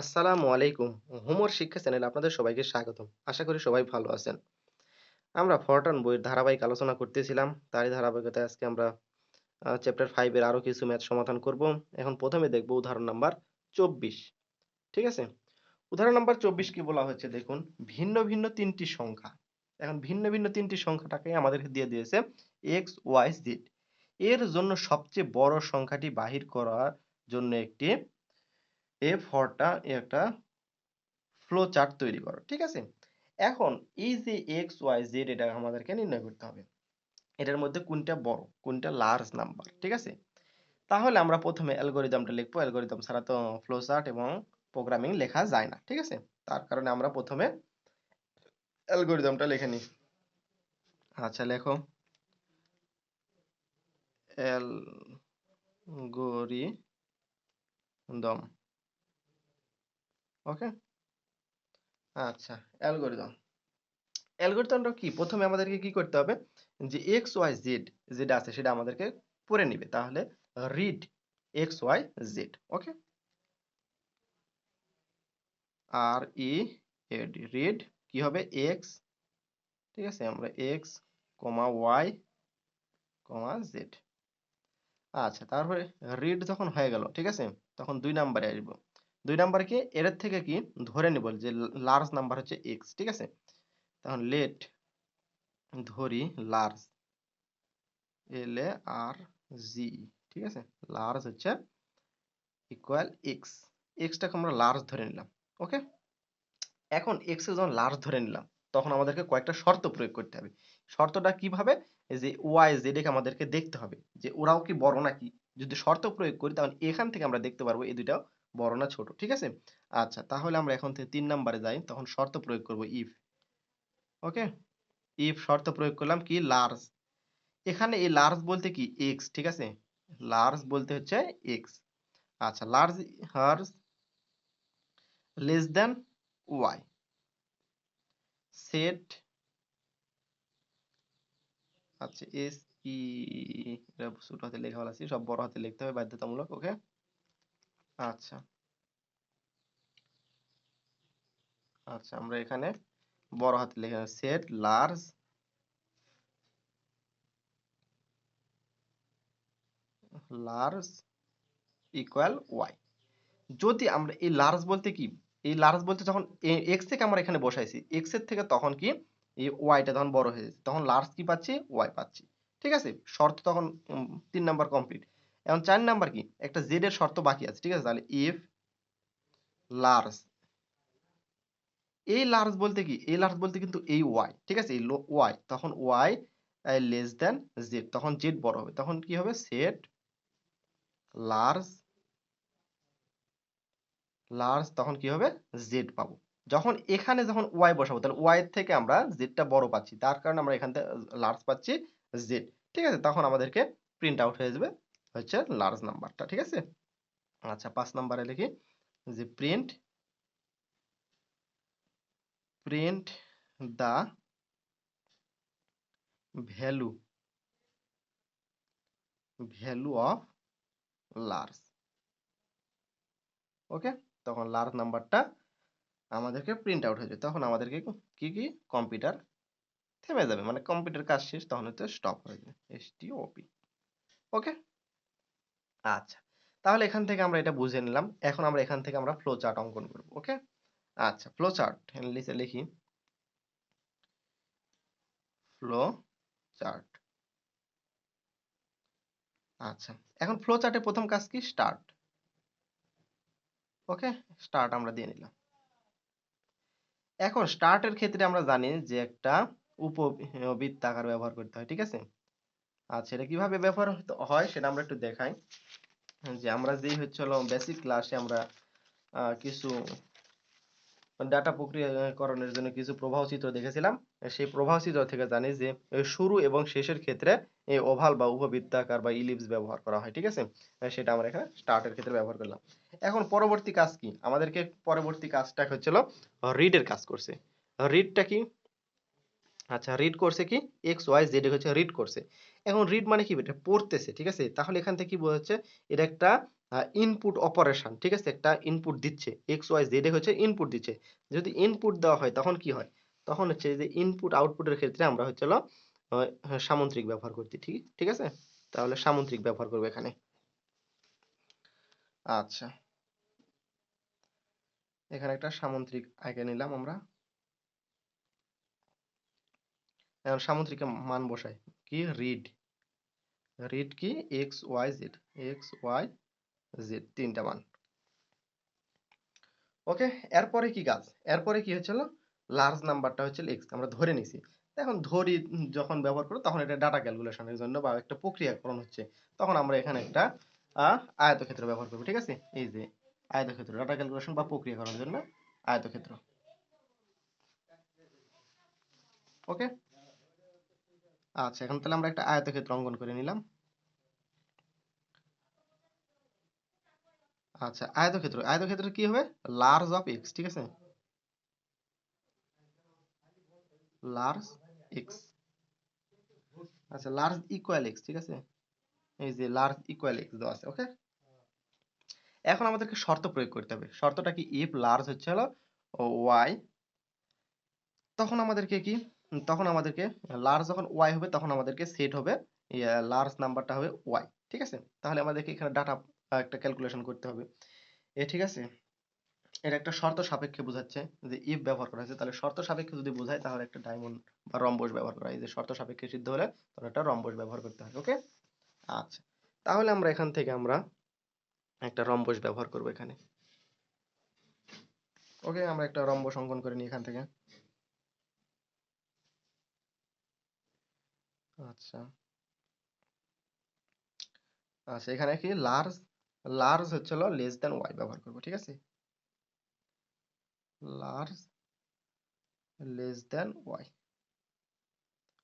আসসালামু আলাইকুম। হোমওয়ার্ক শিক্ষা চ্যানেলে আপনাদের সবাইকে স্বাগতম। আশা করি সবাই ভালো আছেন। আমরা ফরটার্ন বইয়ের ধারাবাহিক আলোচনা করতেছিলাম। তারই ধারাবাহিকতায় আজকে আমরা চ্যাপ্টার 5 এর আরও কিছু ম্যাথ সমাধান করব। এখন ১ম এ দেখব উদাহরণ নাম্বার ২৪ ঠিক আছে? উদাহরণ নাম্বার ২৪ কি বলা হয়েছে দেখুন, ভিন্ন, ভিন্ন তিনটি সংখ্যা। এখন ভিন্ন, ভিন্ন ৩ টি সংখ্যাটাকে আমাদেরকে দিয়ে দিয়েছে এক্স y, z এর জন্য সবচেয়ে বড় সংখ্যাটি বাহির করার জন্য একটি A4 টা একটা ফ্লো চার্ট তৈরি করো। ঠিক আছে? এখন এই যে x, y, z এটা আমাদেরকে নির্ণয় করতে হবে। এটার মধ্যে কোনটা বড়, কোনটা লার্জ নাম্বার। ঠিক আছে? তাহলে আমরা ১ম এ অ্যালগরিদমটা লিখব। অ্যালগরিদম ছাড়া তো ফ্লো চার্ট এবং প্রোগ্রামিং লেখা যায় না। ঠিক আছে? তার কারণে আমরা ১ম এ অ্যালগরিদমটা লিখে নিই। আচ্ছা লেখো। Algorithm okay? আচ্ছা, অ্যালগোরিদম অ্যালগোরিদমটা কি? প্রথমে আমাদেরকে কি করতে হবে? যে এক্স ওয়াই জেড যেটা আছে সেটা আমাদেরকে পড়ে নিবে। তাহলে read X Y Z okay? আর ই এড রিড কি হবে? এক্স ঠিক আছে? আমরা X comma Y comma Z আচ্ছা তারপরে রিড যখন হয়ে গেল, ঠিক আছে? তখন দুই নাম্বারে আসব। ২ নাম্বারকে এর থেকে কি? ধরে নিব যে লার্জ নাম্বার হচ্ছে x, ঠিক আছে? তখন লেট ধরি লার্জ এল এ আর জি ঠিক আছে? লার্জ হচ্ছে ইকুয়াল এক্স এক্সটাকে আমরা লার্জ ধরে নিলাম ওকে? এখন কে যখন লার্জ ধরে নিলাম, তখন আমাদেরকে কয়েকটা শর্ত প্রয়োগ করতে হবে। শর্তটা কীভাবে? যে ওয়াই z কে আমাদেরকে দেখতে হবে যে ওরাও কি বড় নাকি? যদি শর্ত প্রয়োগ করি, তাহলে এখান থেকে আমরা দেখতে পারব এই দুইটা বড় না ছোট, ঠিক আছে? আচ্ছা তাহলে আমরা এখন থেকে তিন নাম্বারে যাই, তখন শর্ত প্রয়োগ করব ইফ ওকে? ইফ শর্ত প্রয়োগ করলাম কি লার্জ এখানে এই লার্জ বলতে কি এক্স ঠিক আছে? লার্জ বলতে হচ্ছে এক্স আচ্ছা লার্জ হার্জ লেস দেন ওয়াই সেট আচ্ছা এস ই এটা ছোট হাতে লেখা ভালো আছে, সব বড় হাতে লিখতে হবে, বাধ্যতামূলক, ওকে আচ্ছা। আচ্ছা আমরা এখানে বড় হাতে লিখে set large large equal Y যদি আমরা এই লার্জ বলতে কি? এই লার্জ বলতে যখন এক্স থেকে আমরা এখানে বসাইছি এক্সের থেকে তখন কি? এই ওয়াইটা তখন বড় হয়ে যাচ্ছে। তখন লার্জ কি পাচ্ছি? ওয়াই পাচ্ছি। ঠিক আছে? শর্ত তখন তিন নাম্বার কমপ্লিট এখন চার নাম্বার কি? একটা জেড এর শর্ত বাকি আছে, ঠিক আছে? তাহলে ইফ লার্জ এই লার্জ বলতে কি? এই লার্জ বলতে কিন্তু এই ওয়াই ঠিক আছে? এই ওয়াই তখন ওয়াই লেস দেন জেড তখন জেড বড় হবে। তখন কি হবে? সেট লার্জ লার্জ তখন কি হবে? জেড পাবো। যখন এখানে যখন ওয়াই বসাবো, তাহলে ওয়াই থেকে আমরা জেডটা বড় পাচ্ছি। তার কারণে আমরা এখান থেকে লার্জ পাচ্ছি জেড ঠিক আছে? তখন আমাদেরকে প্রিন্ট আউট হয়ে যাবে। হচ্ছে লার্জ নাম্বারটা ঠিক আছে? আচ্ছা পাঁচ নাম্বারে লিখি যে print print the value value of large okay তখন লার্জ নাম্বারটা আমাদেরকে প্রিন্ট আউট হয়ে যাবে তখন আমাদেরকে কি কি? কম্পিউটার থেমে যাবে। মানে কম্পিউটার কাজ শেষ, তখন হচ্ছে স্টপ হয়ে যাবে এস টি ওপি ওকে আচ্ছা তাহলে এখান থেকে আমরা এটা বুঝে নিলাম। এখন আমরা এখান থেকে আমরা ফ্লো চার্ট অঙ্কন করব, ওকে? আচ্ছা ফ্লো চার্ট লিখে, লিখি। ফ্লো চার্ট আচ্ছা এখন ফ্লো চার্টে প্রথম কাজ কি? স্টার্ট ওকে? স্টার্ট আমরা দিয়ে নিলাম। এখন স্টার্টের ক্ষেত্রে আমরা জানি যে একটা উপবৃত্তাকার ব্যবহার করতে হয়, ঠিক আছে? আচ্ছা এটা কীভাবে ব্যবহার হয় সেটা আমরা একটু দেখাই। যে আমরা যেই হচ্ছে হলো বেসিক ক্লাসে আমরা কিছু ডাটা প্রক্রিয়াকরণের জন্য কিছু প্রবাহ চিত্র দেখেছিলাম। সেই প্রবাহ চিত্র থেকে জানি যে শুরু এবং শেষের ক্ষেত্রে এই ওভাল বা উপবৃত্তাকার বা ইলিপস ব্যবহার করা হয়, ঠিক আছে? সেটা আমরা এখানে স্টার্টের ক্ষেত্রে ব্যবহার করলাম। এখন পরবর্তী কাজ কি? আমাদেরকে পরবর্তী কাজটা হচ্ছিল রিডের কাজ করছে। রিডটা কি? আচ্ছা রিড করছে কি? এক্স ওয়াই জেড হচ্ছে রিড করছে। এখন রিড মানে কি? এটা পড়তেছে ঠিক আছে? তাহলে এখান থেকে কি বোঝাচ্ছে এটা একটা ইনপুট অপারেশন ঠিক আছে? একটা ইনপুট দিচ্ছে। এক্স ওয়াই জেড হচ্ছে ইনপুট দিচ্ছে। যদি ইনপুট দেওয়া হয় তখন কি হয়? তখন হচ্ছে যে ইনপুট আউটপুটের ক্ষেত্রে আমরা হচ্ছে আহ, সামন্ত্রিক ব্যবহার করতে ঠিক ঠিক আছে? তাহলে সামন্ত্রিক ব্যবহার করব এখানে। আচ্ছা। এখানে একটা সামন্ত্রিক আঁকে নিলাম আমরা। এখন সামুদ্রিকের মান বসাই। কি? রিড। রিড কি? X Y Z X Y Z তিনটা মান। ওকে? এরপরে কি কাজ এরপরে কি হচ্ছিল? লার্জ নাম্বারটা হচ্ছে এক্স আমরা ধরে নিছি। এখন ধরি, যখন ব্যবহার করো তখন এটা ডাটা ক্যালকুলেশনের জন্য বা একটা প্রক্রিয়াকরণ হচ্ছে। তখন আমরা এখানে একটা আয়তক্ষেত্র ব্যবহার করব, ঠিক আছে? এই যে, আয়তক্ষেত্র। ডাটা ক্যালকুলেশন বা প্রক্রিয়াকরণের জন্য আয়তক্ষেত্র। ওকে? আচ্ছা এখন তাহলে আমরা একটা আয়তক্ষেত্র অঙ্কন করে নিলাম। আচ্ছা আয়তক্ষেত্র আয়তক্ষেত্র কি হবে? লার্জ অফ এক্স ঠিক আছে? লার্জ এক্স আচ্ছা লার্জ ইকুয়াল এক্স ঠিক আছে? এই যে লার্জ ইকুয়াল এক্স দেওয়া আছে ওকে এখন আমাদেরকে শর্ত প্রয়োগ করতে হবে। শর্তটা কি? ইফ লার্জ হচ্ছে হলো ওয়াই তখন আমাদেরকে কি? তখন আমাদেরকে লার্জ যখন ওয়াই হবে, তখন আমাদেরকে সেট হবে লার্জ নাম্বারটা হবে ওয়াই ঠিক আছে? তাহলে আমাদেরকে এখানে ডাটা একটা ক্যালকুলেশন করতে হবে। এ, ঠিক আছে? এটা একটা শর্ত সাপেক্ষে বোঝাচ্ছে যে ইফ ব্যবহার করা হয়েছে। তাহলে শর্ত সাপেক্ষে যদি বোঝায়, তাহলে একটা ডায়মন্ড বা রম্বস ব্যবহার করা হয়। যে শর্ত সাপেক্ষে সিদ্ধ হলে তখন একটা রম্বস ব্যবহার করতে হয় ওকে আচ্ছা তাহলে আমরা এখান থেকে আমরা একটা রম্বস ব্যবহার করব এখানে। ওকে আমরা একটা রম্বস অঙ্কন করে নিই এখান থেকে। আচ্ছা। আচ্ছা এখানে কি লার্জ লার্জ হচ্ছে হলো লেস দেন ওয়াই ব্যবহার করব, ঠিক আছে? Large less than Y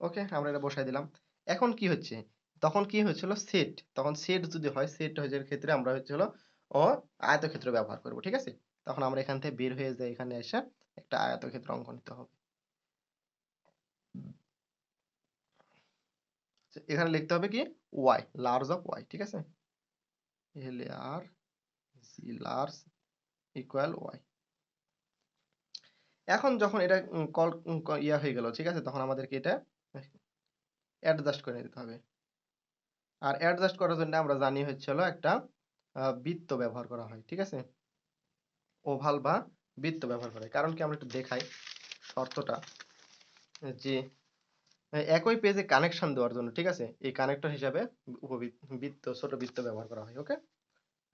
okay আমরা এটা বসাই দিলাম। এখন কি হচ্ছে? তখন কি হয়েছিল সেট তখন সেট যদি হয় সেট হয়ে যাওয়ার ক্ষেত্রে আমরা হচ্ছে হলো, ও আয়তক্ষেত্র ব্যবহার করব, ঠিক আছে? তখন আমরা এখান থেকে বের হয়ে যাই, এখানে এসে একটা আয়তক্ষেত্র অঙ্কন নিতে হবে। এখানে লিখতে হবে কি? ওয়াই লার্জ অফ ওয়াই ঠিক আছে? আর ইকুয়াল ওয়াই এখন যখন এটা কল ইয়া হয়ে গেল, ঠিক আছে? তখন আমাদেরকে এটা অ্যাডজাস্ট করে দিতে হবে। আর অ্যাডজাস্ট করার জন্য আমরা জানি হচ্ছে হলো একটা বৃত্ত ব্যবহার করা হয়, ঠিক আছে? ওভাল বা বৃত্ত ব্যবহার করা কারণ কি আমরা একটু দেখাই শর্তটা, যে একই পেজে কানেকশন দেওয়ার জন্য, ঠিক আছে? এই কানেক্টর হিসাবে বৃত্ত, ছোট বৃত্ত ব্যবহার করা হয় ওকে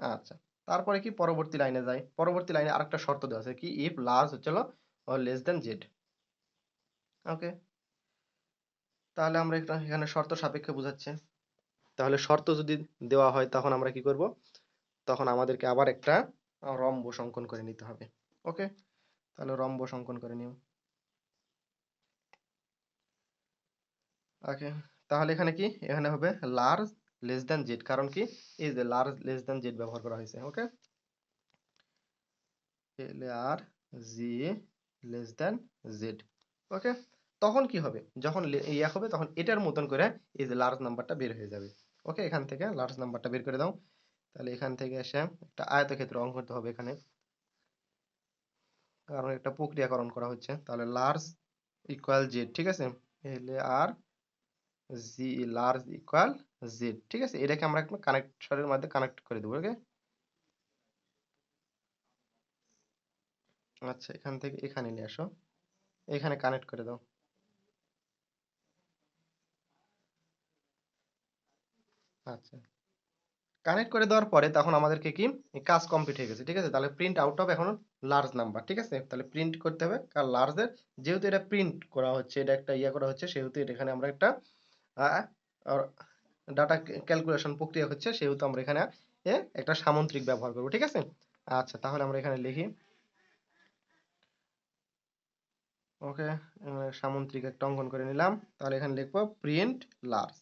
আচ্ছা তারপরে কি পরবর্তী লাইনে যাই? পরবর্তী লাইনে আরেকটা শর্ত দেওয়া আছে কি? ইফ লার্জ হচ্ছে লেস দেন জেড ওকে তাহলে আমরা এখানে শর্ত সাপেক্ষে বোঝাচ্ছে। তাহলে শর্ত যদি দেওয়া হয়, তখন আমরা কি করব? তখন আমাদেরকে আবার একটা রম্বস অঙ্কন করে নিতে হবে ওকে তাহলে রম্বস অঙ্কন করে নিও ওকে তাহলে এখানে কি? এখানে হবে লার্জ লেস দেন জেড কারণ কি? এই যে লার্জ লেস দেন জেড ব্যবহার করা হয়েছে ওকে আর জি লেস দেন জেড ওকে তখন কি হবে? যখন ইয়া হবে, তখন এটার মতন করে এই যে লার্জ নাম্বারটা বের হয়ে যাবে ওকে এখান থেকে লার্জ নাম্বারটা বের করে দাও। তাহলে এখান থেকে এসে একটা আয়তক্ষেত্র অঙ্কন করতে হবে এখানে। কারণ একটা প্রক্রিয়াকরণ করা হচ্ছে। তাহলে লার্জ ইকুয়াল জেড ঠিক আছে? L R G large equal Z ঠিক আছে? এটাকে আমরা একটু কানেক্টরের মধ্যে কানেক্ট করে দেবো ওকে আচ্ছা এখান থেকে এখানে নিয়ে আসো। এখানে কানেক্ট করে দাও। আচ্ছা। কানেক্ট করে দেওয়ার পরে তখন আমাদেরকে কি? কাজ কমপ্লিট হয়ে গেছে, ঠিক আছে? তাহলে প্রিন্ট আউট অফ এখন লার্জ নাম্বার ঠিক আছে? তাহলে প্রিন্ট করতে হবে, কারণ লার্জের যেহেতু এটা প্রিন্ট করা হচ্ছে, এটা একটা ইয়ে করা হচ্ছে, সেহেতু এখানে আমরা একটা ডাটা ক্যালকুলেশন প্রক্রিয়া হচ্ছে সেহেতু আমরা এখানে একটা সামন্ত্রিক ব্যবহার করব, ঠিক আছে? আচ্ছা তাহলে আমরা এখানে লিখি। ওকে সামন্ত্রিক একটা অঙ্কন করে নিলাম। তাহলে এখানে লিখব print large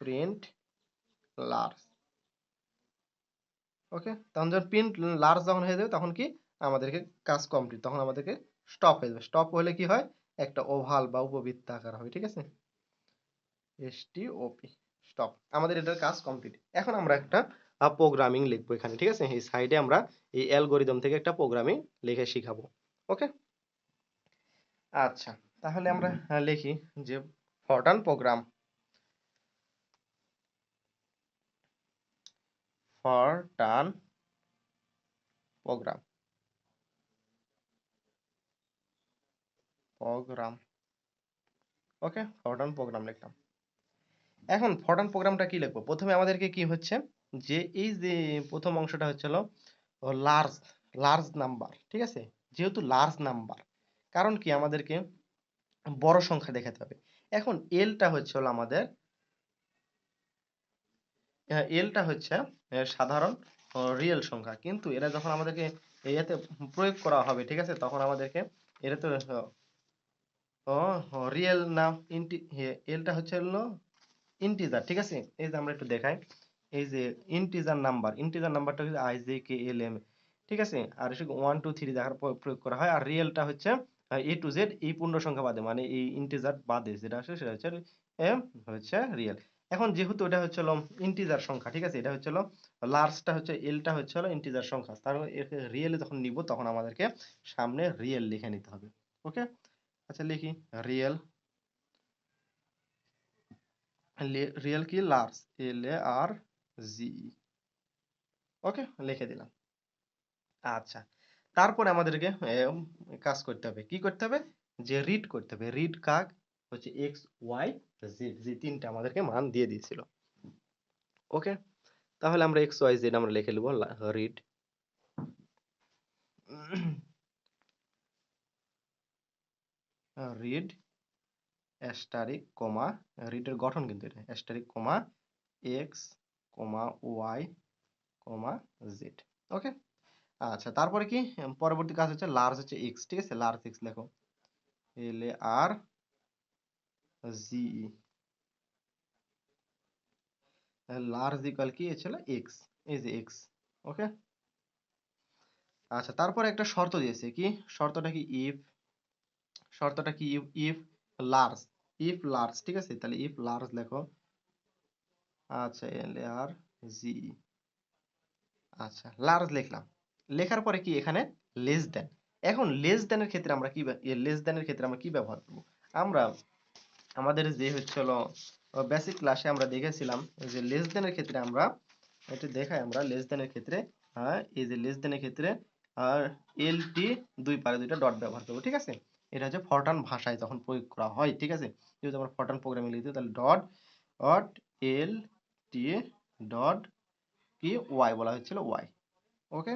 print large okay, তখন যখন প্রিন্ট লার্জ যখন হয়ে যাবে, তখন কি? আমাদেরকে কাজ কমপ্লিট তখন আমাদেরকে স্টপ হয়ে যাবে। স্টপ হলে কি হয়? একটা ওভাল বা উপবৃত্ত আকার হবে, ঠিক আছে? এসটিওপি স্টপ আমাদের এটার কাজ কমপ্লিট এখন আমরা একটা প্রোগ্রামিং লিখব এখানে, ঠিক আছে? এই সাইডে আমরা এই অ্যালগোরিদম থেকে একটা প্রোগ্রামিং লিখে শিখাবো ওকে আচ্ছা তাহলে আমরা লিখি যে Fortran program Fortran program program okay Fortran program লিখলাম। এখন ফরটান প্রোগ্রামটা কি লিখব? প্রথমে আমাদেরকে কি হচ্ছে? যে এই যে প্রথম অংশটা হচ্ছিল লার্জ লার্জ নাম্বার ঠিক আছে? যেহেতু লার্জ নাম্বার কারণ কি আমাদেরকে বড় সংখ্যা দেখাতে হবে। এখন এলটা হচ্ছে হলো আমাদের এলটা হচ্ছে সাধারণ রিয়েল সংখ্যা। কিন্তু এরা যখন আমাদেরকে এতে প্রয়োগ করা হবে, ঠিক আছে? তখন আমাদেরকে এটা তো রিয়েল না ইন্টি এলটা হচ্ছে হলো ইন্টিজার ঠিক আছে? এই যে আমরা একটু দেখাই। এই যে ইন্টিজার নাম্বার ইন্টিজার নাম্বারটা হচ্ছে I J K L M ঠিক আছে? আর এসে ওয়ান টু থ্রি দেখার পর প্রয়োগ করা হয়। আর রিয়েলটা হচ্ছে এ টু জেড এই পূর্ণ সংখ্যা বাদে মানে এই ইন্টিজার বাদে, যেটা আসে সেটা হচ্ছে এম হচ্ছে রিয়েল এখন যেহেতু এটা হচ্ছে হলো ইন্টিজার সংখ্যা, ঠিক আছে? এটা হচ্ছে হলো লার্জটা হচ্ছে এলটা হচ্ছে হলো ইন্টিজার সংখ্যা। তার রিয়েলে যখন নিব, তখন আমাদেরকে সামনে রিয়েল লিখে নিতে হবে। ওকে আচ্ছা লিখি। রিয়েল রিয়েল কি large L A R G okay লিখে দিলাম। আচ্ছা তারপরে আমাদেরকে কাজ করতে হবে। কি করতে হবে? যে রিড করতে হবে। রিড কাক? হচ্ছে এক্স ওয়াই জেড যে তিনটা আমাদেরকে মান দিয়ে দিয়েছিল। ওকে তাহলে আমরা এক্স ওয়াই জেড আমরা লিখে নেব রিড রিড অ্যাস্টারিক কমা রিডের গঠন কিন্তু এটা asterisk comma X comma Y comma Z okay আচ্ছা তারপরে কি? পরবর্তী কাজ হচ্ছে লার্জ হচ্ছে এক্স ঠিক আছে? লার্জ এক্স লেখো এল A R G large equal কি? ছিল এক্স এই যে এক্স ওকে আচ্ছা তারপরে একটা শর্ত দিয়েছে কি? শর্তটা কি ইফ শর্তটা কি ইফ লার্জ ইফ লার্জ ঠিক আছে? তাহলে ইফ লার্জ লেখো। আচ্ছা এল আর জি আচ্ছা লার্জ লিখলাম। লেখার পরে কি এখানে? লেস দেন এখন লেস দেনের ক্ষেত্রে আমরা কি লেস দেনের ক্ষেত্রে আমরা কি ব্যবহার করব? আমরা আমাদের যে হচ্ছে বেসিক ক্লাসে আমরা দেখেছিলাম যে লেস দেনের ক্ষেত্রে আমরা এটা দেখাই আমরা লেস দেনের ক্ষেত্রে হ্যাঁ এই যে লেস দেনের ক্ষেত্রে, আর এল টি দুই পারে দুইটা ডট ব্যবহার করব, ঠিক আছে? এটা হচ্ছে ফরটান ভাষায় যখন প্রয়োগ করা হয়, ঠিক আছে? যেহেতু আমরা ফরটান প্রোগ্রামিং লিখতে তাহলে dot dot L T dot কি ওয়াই বলা হচ্ছিল ওয়াই ওকে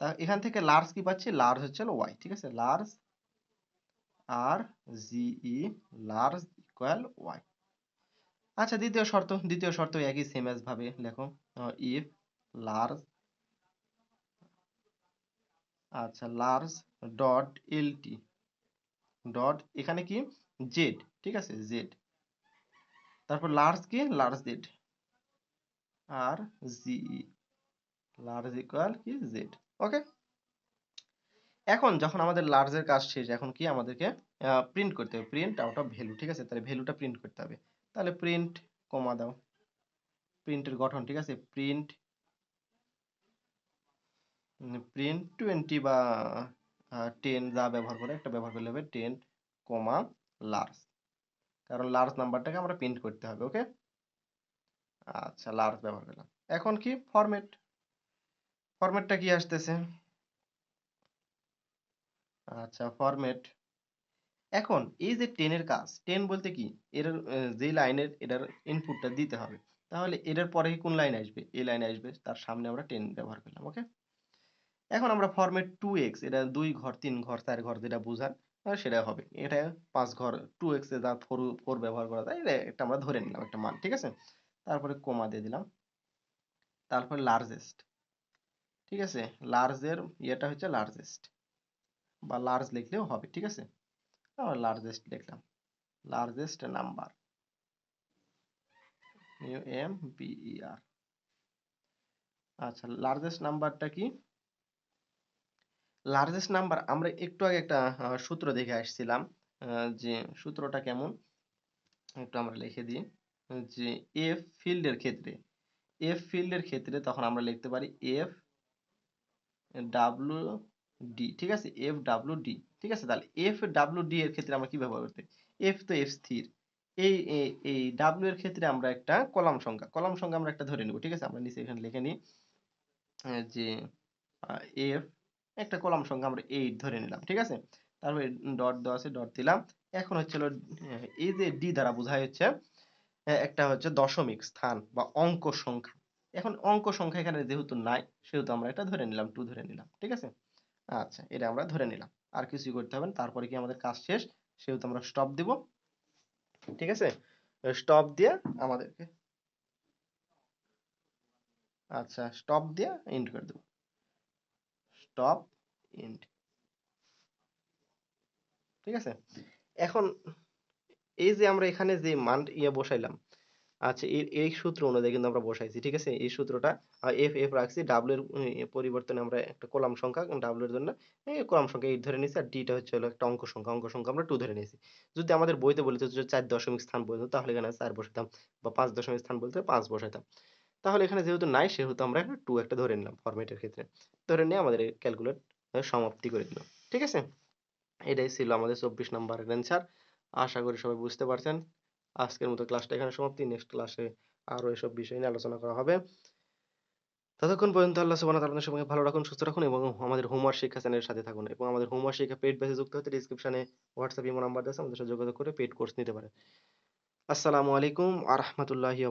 তা এখান থেকে লার্জ কি পাচ্ছি? লার্জ হচ্ছে ওয়াই ঠিক আছে? Large R G E large equal Y আচ্ছা দ্বিতীয় শর্ত দ্বিতীয় শর্ত একই সেম অ্যাজ ভাবে লেখো। ইফ লার্জ আচ্ছা large dot L T dot এখানে কি? জেড ঠিক আছে? জেড তারপর লার্জ কি? Large Z R G E large equal কি? জেড ওকে এখন যখন আমাদের লার্জের কাজ শেষ, এখন কি আমাদেরকে প্রিন্ট করতে হবে? প্রিন্ট আউট অফ ভ্যালু ঠিক আছে? তাহলে ভ্যালুটা প্রিন্ট করতে হবে। তাহলে প্রিন্ট কমা দাও। প্রিন্টের গঠন, ঠিক আছে? প্রিন্ট প্রিন্ট টোয়েন্টি বা টেন যা ব্যবহার করে, একটা ব্যবহার করলে হবে টেন কমা লার্জ কারণ লার্জ নাম্বারটাকে আমরা প্রিন্ট করতে হবে ওকে আচ্ছা লার্জ ব্যবহার করলাম। এখন কি? ফরম্যাট ফরম্যাটটা কি আসতেছে? আচ্ছা ফরম্যাট এখন এই যে টেনের কাজ টেন বলতে কি? এর যে লাইনের, এটার ইনপুটটা দিতে হবে। তাহলে এটার পরে কোন লাইন আসবে? এই লাইনে আসবে, তার সামনে আমরা টেন ব্যবহার করলাম ওকে এখন আমরা ফরম্যাট টু এক্স এটা দুই ঘর, তিন ঘর, চার ঘর যেটা বোঝান সেটা হবে। এটা পাঁচ ঘর টু এক্স যা ফোর ফোর ব্যবহার করা যায়, এটা একটা আমরা ধরে নিলাম একটা মান, ঠিক আছে? তারপরে কোমা দিয়ে দিলাম। তারপরে লার্জেস্ট ঠিক আছে? লার্জের ইয়েটা হচ্ছে লার্জেস্ট বা লার্জ লিখলেও হবে, ঠিক আছে? আমরা লার্জেস্ট লিখলাম। Largest number U M B E R আচ্ছা লার্জেস্ট নাম্বারটা কি? লার্জেস্ট নাম্বার আমরা একটু আগে একটা সূত্র দেখে আসছিলাম যে সূত্রটা কেমন? একটু আমরা লিখে দিই, যে এফ ফিল্ডের ক্ষেত্রে এফ ফিল্ডের ক্ষেত্রে তখন আমরা লিখতে পারি এফ ডাব্লু ডি ঠিক আছে? এফ ডাব্লু ডি ঠিক আছে? তাহলে এফ ডাব্লু ডি এর ক্ষেত্রে আমরা কি ব্যবহার করতে? এফ তো এফ স্থির। এই এই এই ডাব্লু এর ক্ষেত্রে আমরা একটা কলাম সংখ্যা কলাম সংখ্যা আমরা একটা ধরে নেব, ঠিক আছে? আমরা নিচে এখানে লিখে নিই যে এফ একটা কলাম সংখ্যা আমরা এইট ধরে নিলাম, ঠিক আছে? তারপরে ডট দেওয়া আছে ডট দিলাম। এখন হচ্ছে এই যে ডি দ্বারা বোঝায় হচ্ছে একটা হচ্ছে দশমিক স্থান বা অঙ্ক সংখ্যা। এখন অঙ্ক সংখ্যা এখানে যেহেতু নাই, সেহেতু আমরা এটা ধরে নিলাম টু ধরে নিলাম, ঠিক আছে? আচ্ছা এটা আমরা ধরে নিলাম। আর কিছুই করতে হবে না, তারপরে কি আমাদের কাজ শেষ? সেহেতু আমরা স্টপ দিব, ঠিক আছে? স্টপ দিয়ে আমাদেরকে আচ্ছা স্টপ দিয়ে এন্ড করে দেবো। স্টপ এন্ড ঠিক আছে? এখন এই যে আমরা এখানে যে মান ইয়ে বসাইলাম আচ্ছা এই সূত্র অনুযায়ী কিন্তু আমরা বসাইছি, ঠিক আছে? এই সূত্রটা এফ এফ রাখছি ডাব্লিউ এর পরিবর্তনে আমরা একটা কলাম সংখ্যা ডাব্লিউ এর জন্য কলাম সংখ্যা এইট ধরে নিয়েছি, আর ডিটা হচ্ছে একটা অঙ্ক সংখ্যা অঙ্ক সংখ্যা আমরা টু ধরে নিয়েছি। যদি আমাদের বইতে বলিত চার দশমিক স্থান বলতো, তাহলে এখানে চার বসাতাম বা পাঁচ দশমিক স্থান বলতে, পাঁচ বসাতাম তাহলে এখানে যেহেতু নাই, সেহেতু আমরা একটা টু একটা ধরে নিলাম ফরম্যাটের ক্ষেত্রে। ধরে নিয়ে আমাদের ক্যালকুলেট সমাপ্তি করে দিলাম, ঠিক আছে? এটাই ছিল আমাদের চব্বিশ নম্বরের অ্যান্সার আশা করি সবাই বুঝতে পারছেন। আজকের মতো ক্লাসটা এখানে সমাপ্তি। নেক্সট ক্লাসে আরও এসব বিষয় নিয়ে আলোচনা করা হবে। ততক্ষণ পর্যন্ত আল্লাহ ওয়া তাআলার সঙ্গে ভালো রাখুন, সুস্থ রাখুন এবং আমাদের হোমওয়ার্ক শিক্ষা চ্যানেলের সাথে থাকুন এবং আমাদের হোমওয়ার্ক শিক্ষা পেড ব্যাচে যুক্ত হতে ডেসক্রিপশনে হোয়াটসঅ্যাপ ইমো নাম্বার আছে, আমাদের সাথে যোগাযোগ করে পেড কোর্স নিতে পারেন। আসসালামু আলাইকুম আ রহমতুল্লাহি